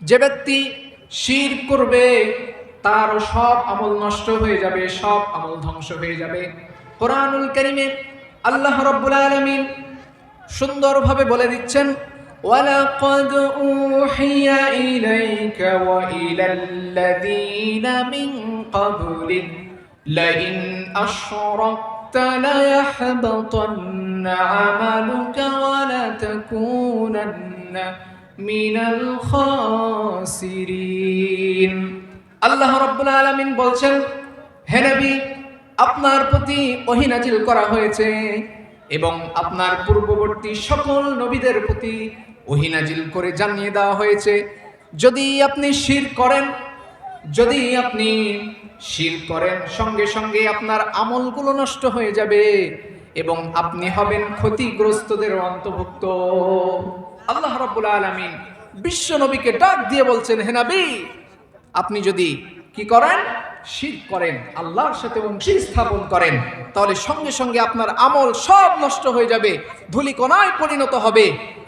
যে ব্যক্তি শির করবে তার সব আমল নষ্ট হয়ে যাবে সব আমল ধ্বংস হয়ে যাবে কোরআনুল কারিমে আল্লাহ রাব্বুল আলামিন সুন্দরভাবে বলে দিচ্ছেন ولقد أوحي إليك وإلى الذين من قبلك لئن أشركت ليحبطن عملك ولتكونن মিনাল খাসিরিন। আল্লাহ রাব্বুল আলামিন বলছেন, হে আপনার প্রতি অহিনাজিল করা হয়েছে এবং আপনার পূর্ববর্তী সকল নবীদের প্রতি অহিনাজিল করে জানিয়ে দেওয়া হয়েছে। যদি আপনি শির করেন, যদি আপনি শির করেন, সঙ্গে সঙ্গে আপনার আমলগুলো নষ্ট হয়ে যাবে এবং আপনি হবেন ক্ষতিগ্রস্তদের অন্তর্ভুক্ত। আল্লাহ রাব্বুল আলামিন বিশ্ব নবীকে ডাক দিয়ে বলছেন, হে নবী, আপনি যদি কি করেন? শির করেন, আল্লাহর সাথে অংশী স্থাপন করেন, তাহলে সঙ্গে সঙ্গে আপনার আমল সব নষ্ট হয়ে যাবে, ধুলিকণায় পরিণত হবে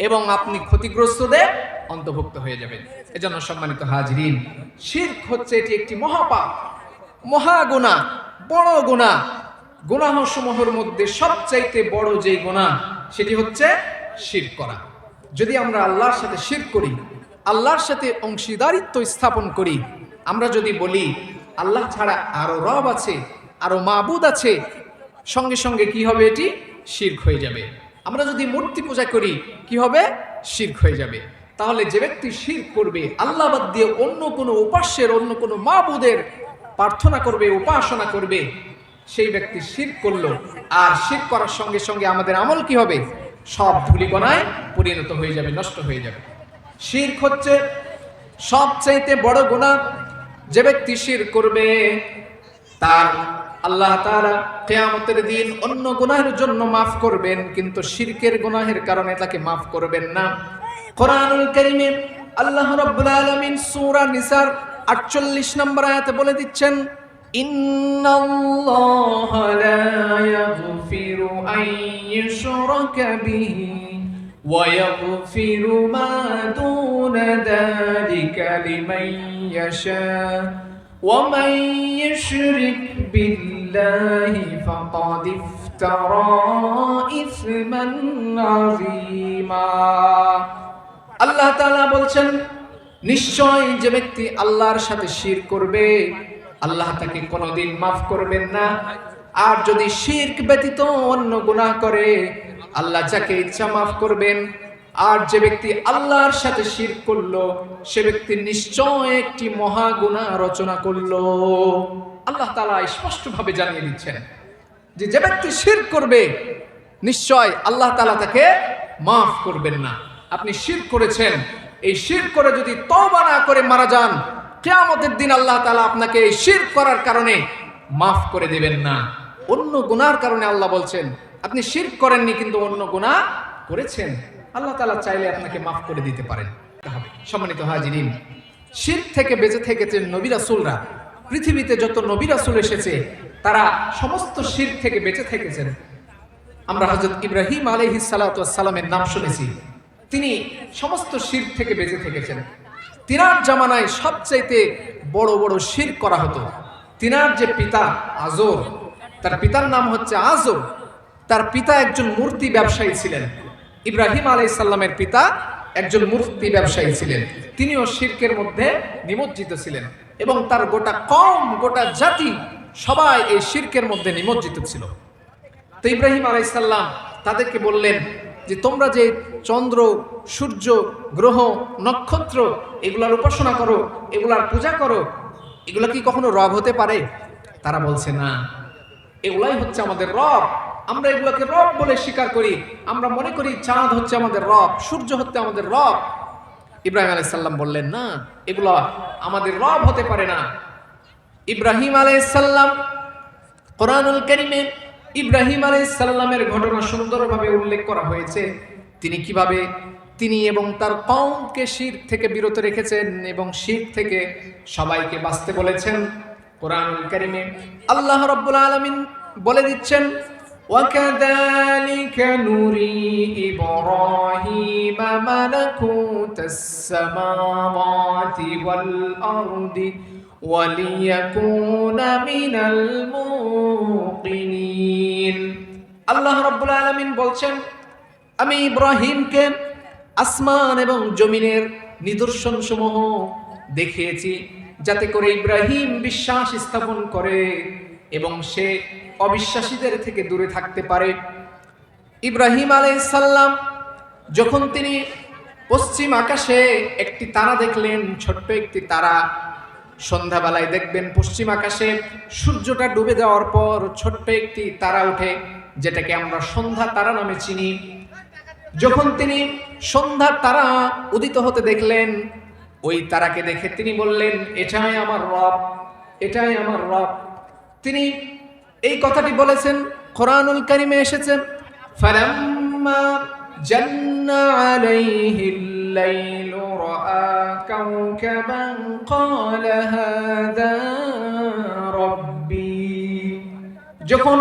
এবং আপনি ক্ষতিগ্রস্তদের অন্তর্ভুক্ত হয়ে যাবেন। এজন্য সম্মানিত হাজরিন, শির হচ্ছে এটি একটি মহাপাপ মহাগুণা বড় গুণা গুনাহ। সমূহের মধ্যে সবচাইতে বড় যে গুণা সেটি হচ্ছে শির করা। যদি আমরা আল্লাহর সাথে শির করি, আল্লাহর সাথে অংশীদারিত্ব স্থাপন করি, আমরা যদি বলি, আল্লাহ ছাড়া আরও রব আছে, আরও মাবুদ আছে, সঙ্গে সঙ্গে কি হবে এটি? শির্ক হয়ে যাবে। আমরা যদি মূর্তি পূজা করি, কি হবে? শির্ক হয়ে যাবে। তাহলে যে ব্যক্তি শির করবে, আল্লাহ বাদ দিয়ে অন্য কোনো উপাস্যের, অন্য কোনো মাবুদের প্রার্থনা করবে, উপাসনা করবে, সেই ব্যক্তি শির করল। আর শির করার সঙ্গে সঙ্গে আমাদের আমল কি হবে? সব ধুলিকণায় পরিণত হয়ে যাবে, নষ্ট হয়ে যাবে। শির হচ্ছে সবচাইতে বড় গুণা যে ব্যক্তি শির করবে, তার আল্লাহ কিয়ামতের দিন অন্য গুনাহের জন্য মাফ করবেন, কিন্তু শিরকের গুনাহের কারণে তাকে মাফ করবেন না। কোরআনুল কারীমে আল্লাহ রাব্বুল আলামিন সূরা নিসার 48 নম্বর আয়াতে বলে দিচ্ছেন ইন্নাল্লাহা লা ইয়াগফিরু আন ইউশরাকা বিহি ويغفر ما دون ذلك لمن يشاء ومن يشرك بالله فقد افترى إثما عظيما আল্লাহ তাআলা বলছেন নিশ্চয় যে ব্যক্তি আল্লাহর সাথে শির করবে আল্লাহ তাকে কোনোদিন মাফ করবেন না। আর যদি শিরক ব্যতীত অন্য গুনাহ করে, আল্লাহ যাকে ইচ্ছা মাফ করবেন। আর যে ব্যক্তি আল্লাহর সাথে শির করল, সে ব্যক্তি নিশ্চয় একটি মহা গুনাহ রচনা করল। আল্লাহ তাআলা স্পষ্টভাবে জানিয়ে দিচ্ছেন যে যে ব্যক্তি শির করবে, নিশ্চয় আল্লাহ তাআলা তাকে মাফ করবেন না। আপনি শির করেছেন। এই শির করে যদি তওবা না করে মারা যান কিয়ামতের দিন আল্লাহ তাআলা আপনাকে এই শির করার কারণে মাফ করে দেবেন না। অন্য গুনার কারণে আল্লাহ বলছেন, আপনি শির করেননি কিন্তু অন্য গুনাহ করেছেন। আল্লাহ তালা চাইলে আপনাকে মাফ করে দিতে পারেন। সম্মানিত হাজিরিন শির থেকে বেঁচে থেকেছেন নবী রাসূলরা। পৃথিবীতে যত নবী রাসূল এসেছে, তারা সমস্ত শির থেকে বেঁচে থেকেছেন। আমরা হজরত ইব্রাহিম আলহি সালামের নাম শুনেছি। তিনি সমস্ত শির থেকে বেঁচে থেকেছেন। তিনার জামানায় সবচাইতে বড় বড় শির করা হতো। তিনার যে পিতা আজর, তার পিতার নাম হচ্ছে আজর। তার পিতা একজন মূর্তি ব্যবসায়ী ছিলেন। ইব্রাহিম আলাই সাল্লামের পিতা একজন মূর্তি ব্যবসায়ী ছিলেন। তিনিও শির্কের মধ্যে নিমজ্জিত ছিলেন এবং তার গোটা কম গোটা জাতি সবাই এই শির্কের মধ্যে নিমজ্জিত ছিল। তো ইব্রাহিম আলাইসাল্লাম তাদেরকে বললেন যে তোমরা যে চন্দ্র, সূর্য, গ্রহ, নক্ষত্র, এগুলার উপাসনা করো, এগুলার পূজা করো, এগুলো কি কখনো রব হতে পারে? তারা বলছে, না। এগুলাই হচ্ছে আমাদের রব। আমরা এগুলোকে রব বলে স্বীকার করি। আমরা মনে করি চাঁদ হচ্ছে আমাদের রব, সূর্য হচ্ছে আমাদের রব। ইব্রাহিম আলাইসাল্লাম বললেন, না, এগুলো আমাদের রব হতে পারে না। ইব্রাহিম আলাইসাল্লাম কোরআনুল করিমে ইব্রাহিম আলাইসাল্লামের ঘটনা সুন্দরভাবে উল্লেখ করা হয়েছে তিনি কিভাবে তিনি এবং তার কমকে শির থেকে বিরত রেখেছেন এবং শির থেকে সবাইকে বাঁচতে বলেছেন কোরআনুল করিমে আল্লাহ রব্বুল আলমিন বলে দিচ্ছেন وكذلك نري إبراهيم ملكوت السماوات والأرض وليكون من الموقنين আল্লাহ রব্বুল আলমিন বলছেন আমি ইব্রাহিমকে আসমান এবং জমিনের নিদর্শন সমূহ দেখিয়েছি যাতে করে ইব্রাহিম বিশ্বাস স্থাপন করে এবং সে অবিশ্বাসীদের থেকে দূরে থাকতে পারে ইব্রাহিম আলাইসাল্লাম যখন তিনি পশ্চিম আকাশে একটি তারা দেখলেন ছোট্ট একটি তারা সন্ধ্যাবেলায় দেখবেন পশ্চিম আকাশে সূর্যটা ডুবে যাওয়ার পর ছোট্ট একটি তারা উঠে যেটাকে আমরা সন্ধ্যা তারা নামে চিনি। যখন তিনি সন্ধ্যার তারা উদিত হতে দেখলেন, ওই তারাকে দেখে তিনি বললেন, এটাই আমার রব, এটাই আমার রব। তিনি এই কথাটি বলেছেন, কোরআনুল কারিমে এসেছেন ফালাম্মা জান্না আলাইহিল লাইলু রাআ কাওকাবান ক্বালা হাযা রাব্বি যখন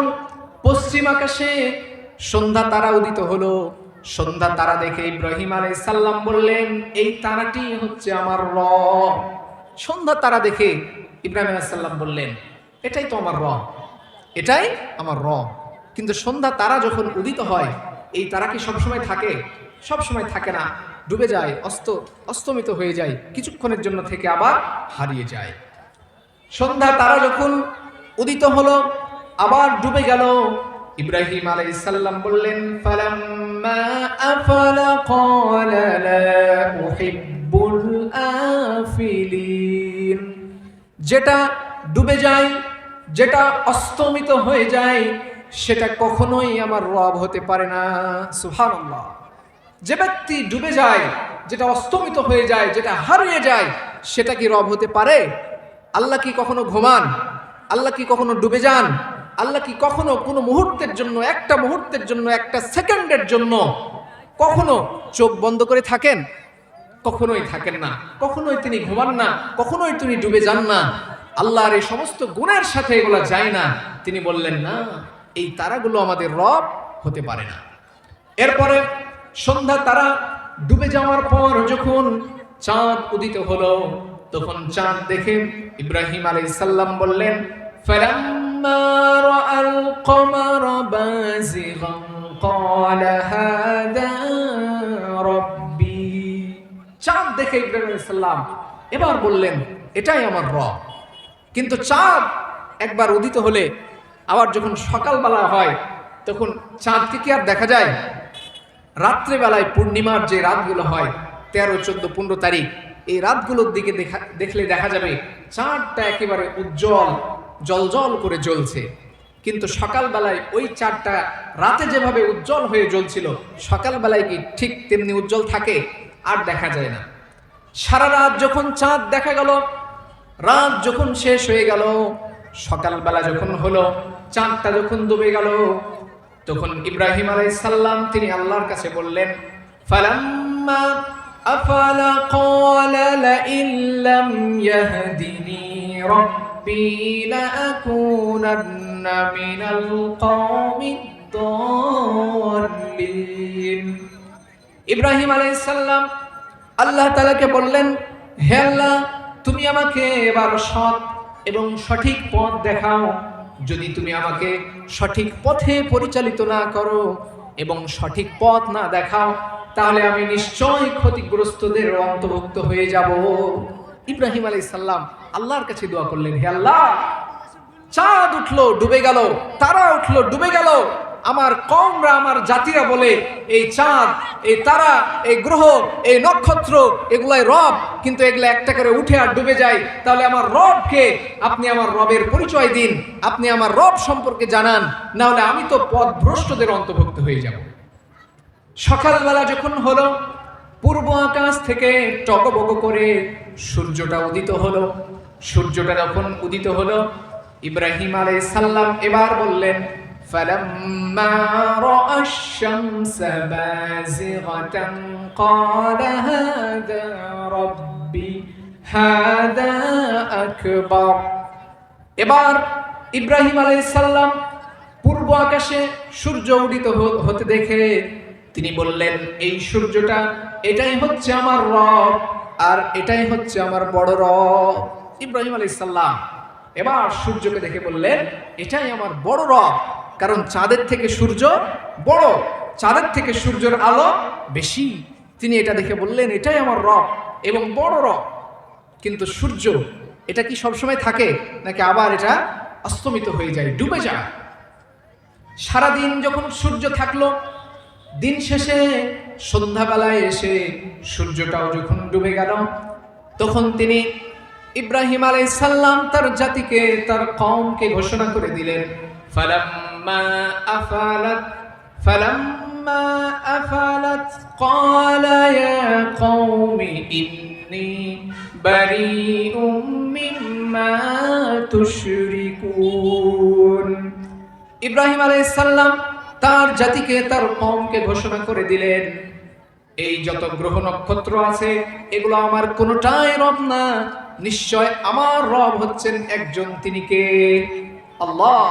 পশ্চিম আকাশে সন্ধ্যা তারা উদিত হলো, সন্ধ্যা তারা দেখে ইব্রাহিম আলাই সাল্লাম বললেন, এই তারাটি হচ্ছে আমার র সন্ধ্যা তারা দেখে ইব্রাহিম আলাইসাল্লাম বললেন, এটাই তো আমার র এটাই আমার র কিন্তু সন্ধ্যা তারা যখন উদিত হয়, এই তারা কি সবসময় থাকে? সবসময় থাকে না। ডুবে যায়, অস্ত, অস্তমিত হয়ে যায়, কিছুক্ষণের জন্য থেকে আবার হারিয়ে যায়। সন্ধ্যা তারা যখন উদিত হলো, আবার ডুবে গেল। ইব্রাহিম আলাইহিস সালাম বললেন যেটা ডুবে যায়, যেটা অস্তমিত হয়ে যায়, সেটা কখনোই আমার রব হতে পারে না। সুবহানাল্লাহ। যে ব্যক্তি ডুবে যায়, যেটা অস্তমিত হয়ে যায়, যেটা হারিয়ে যায়, সেটা কি রব হতে পারে? আল্লাহ কি কখনো ঘুমান? আল্লাহ কি কখনো ডুবে যান? আল্লাহ কি কখনো কোনো মুহূর্তের জন্য, একটা মুহূর্তের জন্য, একটা সেকেন্ডের জন্য কখনো চোখ বন্ধ করে থাকেন? কখনোই থাকেন না। কখনোই তিনি ঘুমান না। কখনোই তিনি ডুবে যান না। আল্লাহর এই সমস্ত গুণের সাথে এগুলো যায় না। তিনি বললেন, না, এই তারাগুলো আমাদের রব হতে পারে না। এরপরে সন্ধ্যা তারা ডুবে যাওয়ার পর যখন চাঁদ উদিত হলো তখন চাঁদ দেখে ইব্রাহিম আলাইহিস সালাম বললেন فلما رأى القمر بازغا قال هذا ربي চাঁদ দেখে ইব্রাহিম আলাইহিস সালাম এবার বললেন এটাই আমার রব কিন্তু চাঁদ একবার উদিত হলে আবার যখন সকালবেলা হয় তখন চাঁদকে কি আর দেখা যায় রাত্রেবেলায় পূর্ণিমার যে রাতগুলো হয়, তেরো, চোদ্দ, পনেরো তারিখ, এই রাতগুলোর দিকে দেখা, দেখলে দেখা যাবে চাঁদটা একেবারে উজ্জ্বল জল করে জ্বলছে। কিন্তু সকালবেলায় ওই চাঁদটা রাতে যেভাবে উজ্জ্বল হয়ে জ্বলছিল, সকালবেলায় কি ঠিক তেমনি উজ্জ্বল থাকে? আর দেখা যায় না। সারা রাত যখন চাঁদ দেখা গেল, রাত যখন শেষ হয়ে গেল, সকালবেলা যখন হলো, চাঁদটা যখন ডুবে গেল তখন ইব্রাহিম আলাই সাল্লাম তিনি আল্লাহর কাছে বললেন, ফালাম্মা আফালা ক্বালা লাইন লাম ইয়াহদিনি রাব্বি লাআকুনান্না মিনাল কওমিদ দাল্লিন ইব্রাহিম আলাইহিস সালাম আল্লাহ তাআলাকে বললেন, হে আল্লাহ, তুমি আমাকে এবার সৎ এবং সঠিক পথ দেখাও। যদি তুমি আমাকে সঠিক পথে পরিচালিত না করো এবং সঠিক পথ না দেখাও, তাহলে আমি নিশ্চয় ক্ষতিগ্রস্তদের অন্তর্ভুক্ত হয়ে যাব। ইব্রাহিম আলাই সাল্লাম আল্লাহর কাছে দোয়া করলেন, হে আল্লাহ, চাঁদ উঠল, ডুবে গেল, তারা উঠল, ডুবে গেল। আমার কমরা, আমার জাতিরা বলে, এই চাঁদ, এই তারা, এই গ্রহ, এই নক্ষত্র, এগুলাই রব। কিন্তু এগুলো একটা করে উঠে আর ডুবে যায়। তাহলে আমার রবকে আপনি আমার রবের পরিচয় দিন, আপনি আমার রব সম্পর্কে জানান না হলে আমি তো পথ ভ্রষ্টদের অন্তর্ভুক্ত হয়ে যাব। সকালবেলা যখন হলো, পূর্ব আকাশ থেকে টকবক করে সূর্যটা উদিত হলো। সূর্যটা যখন উদিত হলো, ইব্রাহিম আলাইহিস সাল্লাম এবার বললেন فلما رأى الشمس بازغة قال هذا ربي هذا أكبر এবার ইব্রাহিম আলাইহিস সালাম পূর্ব আকাশে সূর্য উদিত হ- হতে দেখে তিনি বললেন এই সূর্যটা এটাই হচ্ছে আমার রব আর এটাই হচ্ছে আমার বড় রব ইব্রাহিম আলাইহিস সালাম এবার সূর্যকে দেখে বললেন এটাই আমার বড় রব কারণ চাঁদের থেকে সূর্য বড়, চাঁদের থেকে সূর্যের আলো বেশি। তিনি এটা দেখে বললেন, এটাই আমার রব এবং বড় রব। কিন্তু সূর্য, এটা কি সবসময় থাকে নাকি আবার এটা অস্তমিত হয়ে যায়, ডুবে যায়? সারাদিন যখন সূর্য থাকল, দিন শেষে সন্ধ্যাবেলায় এসে সূর্যটাও যখন ডুবে গেল, তখন তিনি ইব্রাহিম আলাইসাল্লাম তার জাতিকে, তার কওমকে ঘোষণা করে দিলেন ফালাম্মা আফালাত ফালাম্মা আফালাত ক্বালা ইয়া কওমি ইন্নী বারিউম মিম্মা তুশরিকুন ইব্রাহিম আলাইসাল্লাম তার জাতিকে, তার কমকে ঘোষণা করে দিলেন, এই যত গ্রহ নক্ষত্র আছে, এগুলো আমার কোনোটাই রব না। নিশ্চয় আমার রব হচ্ছেন একজন তিনি কে? আল্লাহ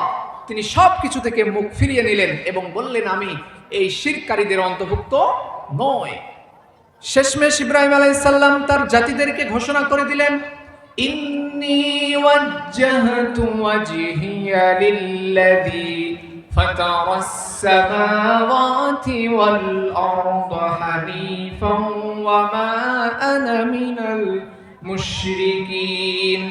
তিনি সব কিছু থেকে মুখ ফিরিয়ে নিলেন এবং বললেন আমি এই শিরকারীদের অন্তর্ভুক্ত নয় শেষমেশ ইব্রাহিম আলাইসাল্লাম তার জাতিদেরকে ঘোষণা করে দিলেন ইন্নি ওয়াজ্জাহতু ওয়াজহিয়া লিল্লাযী فطر السماوات والأرض حنيفا وما أنا من المشركين